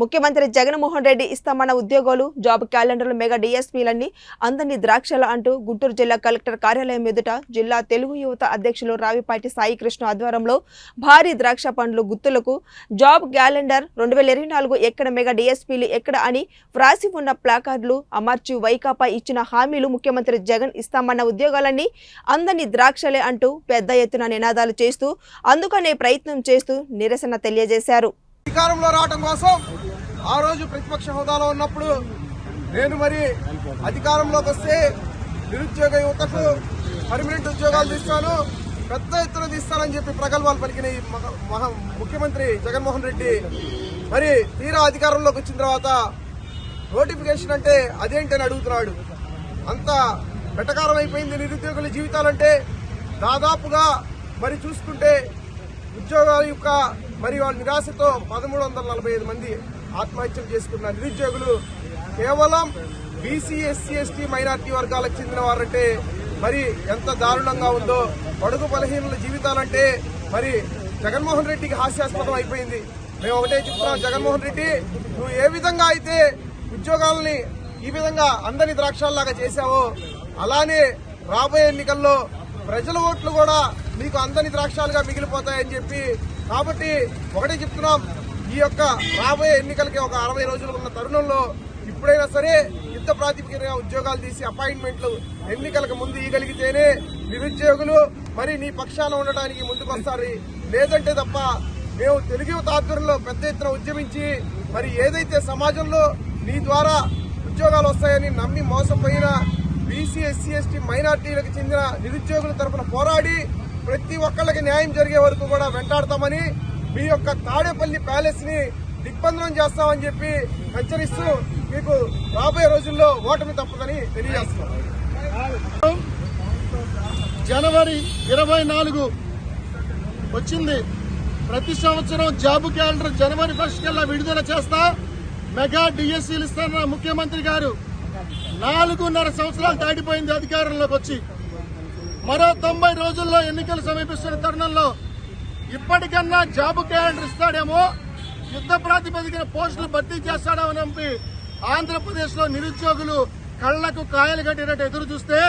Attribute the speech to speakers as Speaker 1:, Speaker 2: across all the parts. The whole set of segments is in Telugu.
Speaker 1: ముఖ్యమంత్రి జగన్మోహన్ రెడ్డి ఇస్తామన్న ఉద్యోగాలు జాబ్ క్యాలెండర్లు మెగా డిఎస్పీలన్నీ అందరినీ ద్రాక్షల అంటూ గుంటూరు జిల్లా కలెక్టర్ కార్యాలయం ఎదుట జిల్లా తెలుగు యువత అధ్యక్షులు రావిపాటి సాయి కృష్ణ ఆధ్వర్యంలో భారీ ద్రాక్ష పండ్లు గుత్తులకు జాబ్ క్యాలెండర్ రెండు వేల ఇరవై నాలుగు ఎక్కడ మెగా డిఎస్పీలు ఎక్కడ అని వ్రాసి ఉన్న ప్లాకార్డులు అమర్చి వైకాపా ఇచ్చిన హామీలు ముఖ్యమంత్రి జగన్ ఇస్తామన్న ఉద్యోగాలన్నీ అందరినీ ద్రాక్షలే అంటూ పెద్ద ఎత్తున నినాదాలు చేస్తూ అందుకనే ప్రయత్నం చేస్తూ నిరసన తెలియజేశారు.
Speaker 2: అధికారంలో రావడం కోసం ఆ రోజు ప్రతిపక్ష హోదాలో ఉన్నప్పుడు నేను మరి అధికారంలోకి వస్తే నిరుద్యోగ యువతకు పర్మనెంట్ ఉద్యోగాలు తీస్తాను పెద్ద ఎత్తున తీస్తానని చెప్పి ప్రగల్భాలు పలికిన ఈ మహ- మహా- ముఖ్యమంత్రి జగన్మోహన్ రెడ్డి. మరి తీరా అధికారంలోకి వచ్చిన తర్వాత నోటిఫికేషన్ అంటే అదేంటని అడుగుతున్నాడు. అంత వెటకారం అయిపోయింది నిరుద్యోగుల జీవితాలంటే. దాదాపుగా మరి చూసుకుంటే ఉద్యోగాల యొక్క మరి వాళ్ళ నిరాశతో పదమూడు వందల నలభై ఐదు మంది ఆత్మహత్యలు చేసుకున్న నిరుద్యోగులు కేవలం బీసీ ఎస్సీ ఎస్టీ మైనార్టీ వర్గాలకు చెందిన వారంటే మరి ఎంత దారుణంగా ఉందో పడుగు బలహీనుల జీవితాలంటే మరి జగన్మోహన్ రెడ్డికి హాస్యాస్పదం అయిపోయింది. మేము ఒకటే చెప్తున్నాం జగన్మోహన్ రెడ్డి నువ్వు ఏ విధంగా అయితే ఉద్యోగాలని ఈ విధంగా అందరి ద్రాక్షాల్లాగా చేశావో అలానే రాబోయే ఎన్నికల్లో ప్రజల ఓట్లు కూడా మీకు అందని ద్రాక్షాలుగా మిగిలిపోతాయని చెప్పి కాబట్టి ఒకటే చెప్తున్నాం ఈ యొక్క రాబోయే ఎన్నికలకి ఒక అరవై రోజులు ఉన్న తరుణంలో ఇప్పుడైనా సరే యుద్ధ ప్రాతిపదికగా ఉద్యోగాలు తీసి అపాయింట్మెంట్లు ఎన్నికలకు ముందు ఇవ్వగలిగితేనే నిరుద్యోగులు మరి నీ పక్షాన ఉండడానికి ముందుకు వస్తారు లేదంటే తప్ప మేము తెలుగు యువత ఆధ్వర్యంలో పెద్ద ఎత్తున ఉద్యమించి మరి ఏదైతే సమాజంలో నీ ద్వారా ఉద్యోగాలు వస్తాయని నమ్మి మోసపోయిన బీసీ ఎస్సీ ఎస్టీ మైనార్టీలకు చెందిన నిరుద్యోగుల తరఫున పోరాడి ప్రతి ఒక్కళ్ళకి న్యాయం జరిగే వరకు కూడా వెంటాడతామని మీ యొక్క తాడేపల్లి ప్యాలెస్ని దిగ్బంధనం చేస్తామని చెప్పి హెచ్చరిస్తూ మీకు రాబోయే రోజుల్లో ఓటమి తప్పదని తెలియజేస్తున్నాం.
Speaker 3: జనవరి ఇరవై నాలుగు వచ్చింది. ప్రతి సంవత్సరం జాబ్ క్యాలెండర్ జనవరి ఫస్ట్ కల్లా విడుదల చేస్తా. మెగా డిఎస్సీలు ఇస్తారన్న ముఖ్యమంత్రి గారు నాలుగున్నర సంవత్సరాలు దాటిపోయింది అధికారంలోకి వచ్చి. మరో తొంభై రోజుల్లో ఎన్నికలు సమీపిస్తున్న తరుణంలో ఇప్పటికన్నా జాబ్ క్యాలెండర్ ఇస్తాడేమో యుద్ధ ప్రాతిపదికన పోస్టులు భర్తీ చేస్తాడేమో అని ఆంధ్రప్రదేశ్లో నిరుద్యోగులు కళ్ళకు కాయలు కట్టినట్టు ఎదురు చూస్తే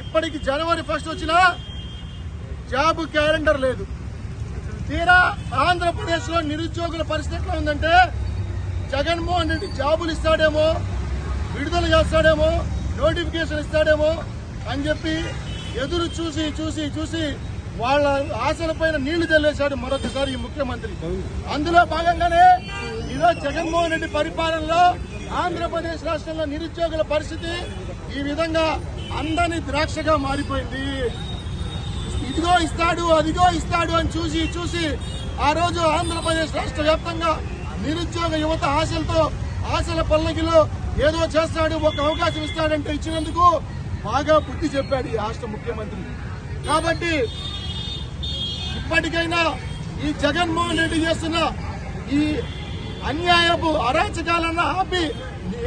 Speaker 3: ఇప్పటికి జనవరి ఫస్ట్ వచ్చినా జాబ్ క్యాలెండర్ లేదు. తీరా ఆంధ్రప్రదేశ్లో నిరుద్యోగుల పరిస్థితి ఎట్లా ఉందంటే జగన్మోహన్ రెడ్డి జాబులు ఇస్తాడేమో విడుదల చేస్తాడేమో నోటిఫికేషన్ ఇస్తాడేమో అని చెప్పి ఎదురు చూసి చూసి చూసి వాళ్ళ ఆశలపైన నీళ్ళు చల్లేశాడు మరొకసారి ఈ ముఖ్యమంత్రి. అందులో భాగంగానే ఈరోజు జగన్మోహన్ రెడ్డి పరిపాలనలో ఆంధ్రప్రదేశ్ రాష్ట్రంలో నిరుద్యోగుల పరిస్థితి ఈ విధంగా అందని ద్రాక్షగా మారిపోయింది. ఇదిగో ఇస్తాడు అదిగో ఇస్తాడు అని చూసి చూసి ఆ రోజు ఆంధ్రప్రదేశ్ రాష్ట్ర వ్యాప్తంగా నిరుద్యోగ యువత ఆశలతో ఆశల పల్లకిలో ఏదో చేస్తాడు ఒక అవకాశం ఇస్తాడంటే ఇచ్చినందుకు బాగా బుద్ధి చెప్పాడు ఈ రాష్ట్ర ముఖ్యమంత్రి. కాబట్టి ఇప్పటికైనా ఈ జగన్మోహన్ రెడ్డి చేస్తున్న ఈ అన్యాయపు అరాచకాలన్న ఆపి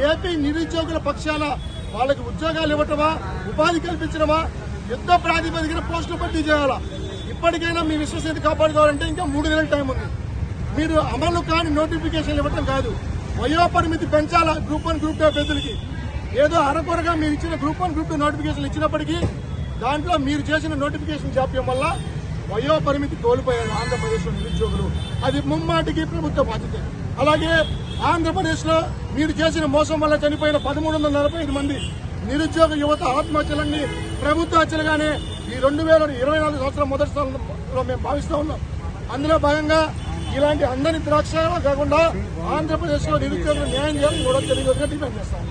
Speaker 3: ఏపీ నిరుద్యోగుల పక్షాన వాళ్ళకి ఉద్యోగాలు ఇవ్వటమా ఉపాధి కల్పించడమా యుద్ధ ప్రాతిపదికన పోస్టులు భర్తీ చేయాలా? ఇప్పటికైనా మీ విశ్వసనీయత కాపాడుకోవాలంటే ఇంకా మూడు నెలల టైం ఉంది. మీరు అమలు కాని నోటిఫికేషన్ ఇవ్వటం కాదు. వయోపరిమితి పెంచాలా గ్రూప్ వన్ గ్రూప్ టూ అభ్యర్థులకి? ఏదో అరకొరగా మీరు ఇచ్చిన group one group two notification ఇచ్చినప్పటికీ దాంట్లో మీరు చేసిన నోటిఫికేషన్ జాప్యం వల్ల వయోపరిమితి కోల్పోయారు ఆంధ్రప్రదేశ్లో నిరుద్యోగులు. అది ముమ్మాటికి ప్రభుత్వ బాధ్యత. అలాగే ఆంధ్రప్రదేశ్లో మీరు చేసిన మోసం వల్ల చనిపోయిన పదమూడు వందల నలభై ఐదు మంది నిరుద్యోగ యువత ఆత్మహత్యలన్నీ ప్రభుత్వ హత్యలుగానే ఈ రెండు వేల ఇరవై నాలుగు సంవత్సరం మొదటి స్థానంలో మేము భావిస్తూ ఉన్నాం. అందులో భాగంగా ఇలాంటి అందరి ద్రాక్ష కాకుండా ఆంధ్రప్రదేశ్లో నిరుద్యోగులు న్యాయం చేయాలని కూడా తెలియదు డిమాండ్ చేస్తాం